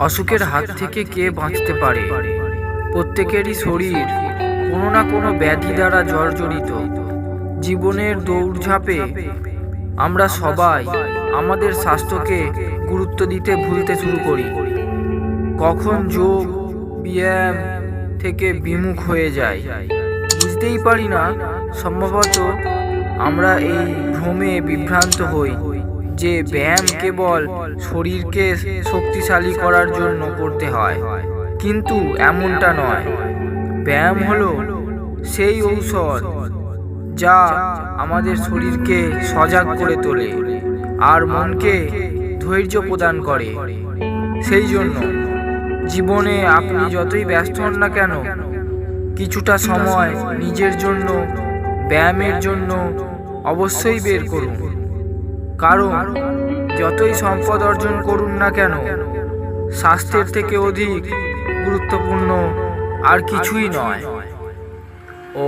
অসুখের হাত থেকে কে বাঁচতে পারে? প্রত্যেকেরই শরীর কোনো না কোনো ব্যাধি দ্বারা জর্জরিত। জীবনের দৌড়ঝাঁপে আমরা সবাই আমাদের স্বাস্থ্যকে গুরুত্ব দিতে ভুলতে শুরু করি। কখন যোগ, ব্যায়াম থেকে বিমুখ হয়ে যায় বুঝতেই পারি না। সম্ভবত আমরা এই ভ্রমে বিভ্রান্ত হই। যে ব্যায়াম কেবল শরীরকে শক্তিশালী করার জন্য করতে হয়, কিন্তু এমনটা নয়। ব্যায়াম হলো সেই ঔষধ যা আমাদের শরীরকে সজাগ করে তোলে আর মনকে ধৈর্য প্রদান করে। সেই জন্য জীবনে আপনি যতই ব্যস্ত হন না কেন, কিছুটা সময় নিজের জন্য, ব্যায়ামের জন্য অবশ্যই বের করুন। কারণ যতই সম্পদ অর্জন করুন না কেন, স্বাস্থ্যের থেকে অধিক গুরুত্বপূর্ণ আর কিছুই নয়। ও